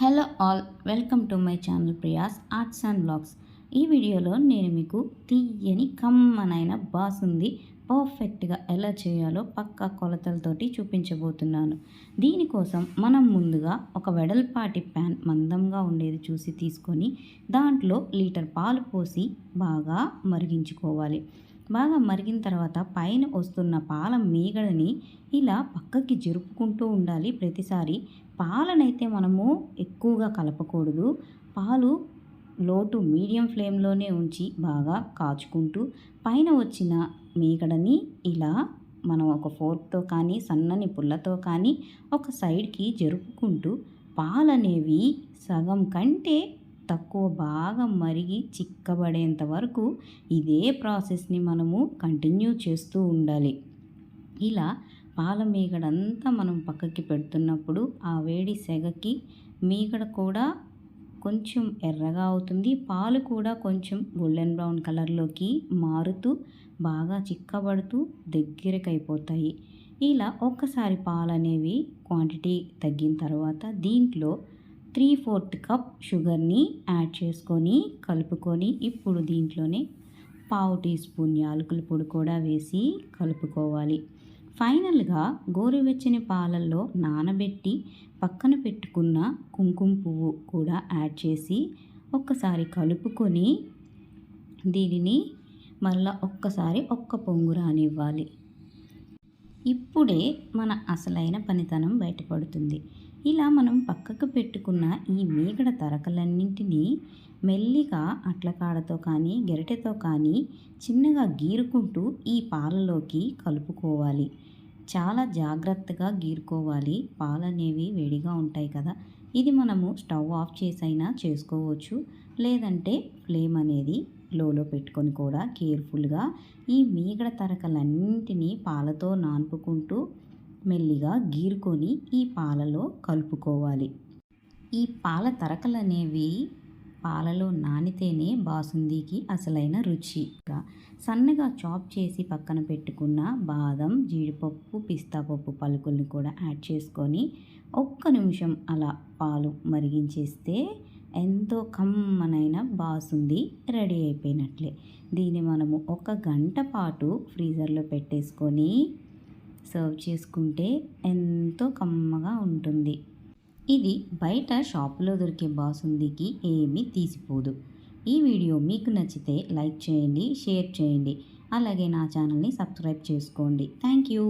Hello all welcome to my channel Priya's arts and blogs. ఈ వీడియోలో నేను మీకు తీయని కమ్మనైన బాసుంది పర్ఫెక్ట్గా ఎలా చేయాలో పక్కా కొలతలతోటి చూపించబోతున్నాను. దీనికోసం మనం ముందుగా ఒక వెడల్పాటి ప్యాన్ మందంగా ఉండేది చూసి తీసుకొని దాంట్లో లీటర్ పాలు పోసి బాగా మరిగించుకోవాలి. బాగా మరిగిన తర్వాత పైన వస్తున్న పాల మీగడని ఇలా పక్కకి జరుపుకుంటూ ఉండాలి ప్రతిసారి. పాలనైతే మనము ఎక్కువగా కలపకూడదు. పాలు లోటు మీడియం ఫ్లేమ్లోనే ఉంచి బాగా కాచుకుంటూ పైన వచ్చిన మీగడని ఇలా మనం ఒక ఫోర్క్తో కానీ సన్నని పుల్లతో కానీ ఒక సైడ్కి జరుపుకుంటూ పాలనేవి సగం కంటే తక్కువ బాగా మరిగి చిక్కబడేంత వరకు ఇదే ప్రాసెస్ని మనము కంటిన్యూ చేస్తూ ఉండాలి. ఇలా పాల మీగడంతా మనం పక్కకి పెడుతున్నప్పుడు ఆ వేడి సెగకి మీగడ కూడా కొంచెం ఎర్రగా అవుతుంది. పాలు కూడా కొంచెం గోల్డెన్ బ్రౌన్ కలర్లోకి మారుతూ బాగా చిక్కబడుతూ దగ్గరికి అయిపోతాయి ఇలా ఒక్కసారి పాలు అనేవి క్వాంటిటీ తగ్గిన తర్వాత దీంట్లో త్రీ ఫోర్త్ కప్ షుగర్ని యాడ్ చేసుకొని కలుపుకొని ఇప్పుడు దీంట్లోనే పావు టీ స్పూన్ యాలకుల పొడి కూడా వేసి కలుపుకోవాలి. ఫైనల్గా గోరువెచ్చని పాలల్లో నానబెట్టి పక్కన పెట్టుకున్న కుంకుమ పువ్వు కూడా యాడ్ చేసి ఒక్కసారి కలుపుకొని దీనిని మళ్ళా ఒక్కసారి ఒక్క పొంగు రానివ్వాలి. ఇప్పుడే మన అసలైన పనితనం బయటపడుతుంది. ఇలా మనం పక్కకు పెట్టుకున్న ఈ మీగడ తరకలన్నింటినీ మెల్లిగా అట్లకాడతో కానీ గెరటెతో కానీ చిన్నగా గీరుకుంటూ ఈ పాలలోకి కలుపుకోవాలి. చాలా జాగ్రత్తగా గీరుకోవాలి. పాలు అనేవి వేడిగా ఉంటాయి కదా. ఇది మనము స్టవ్ ఆఫ్ చేసైనా చేసుకోవచ్చు. లేదంటే ఫ్లేమ్ అనేది లోలో పెట్టుకొని కూడా కేర్ఫుల్గా ఈ మీగడ తరకలన్నింటినీ పాలతో నాన్పుకుంటూ మెల్లిగా గీరుకొని ఈ పాలలో కలుపుకోవాలి. ఈ పాల తరకలు అనేవి పాలలో నానితేనే బాసుందీకి అసలైన రుచిగా సన్నగా చాప్ చేసి పక్కన పెట్టుకున్న బాదం జీడిపప్పు పిస్తా పప్పు పలుకుల్ని కూడా యాడ్ చేసుకొని ఒక్క నిమిషం అలా పాలు మరిగించేస్తే ఎంతో కమ్మనైన బాసుంది రెడీ అయిపోయినట్లే. దీన్ని మనము ఒక గంట పాటు ఫ్రీజర్లో పెట్టేసుకొని సర్వ్ చేసుకుంటే ఎంతో కమ్మగా ఉంటుంది. ఇది బయట షాపులో దొరికే బాసుందికి ఏమీ తీసిపోదు. ఈ వీడియో మీకు నచ్చితే లైక్ చేయండి షేర్ చేయండి. అలాగే నా ఛానల్ని సబ్స్క్రైబ్ చేసుకోండి. Thank you.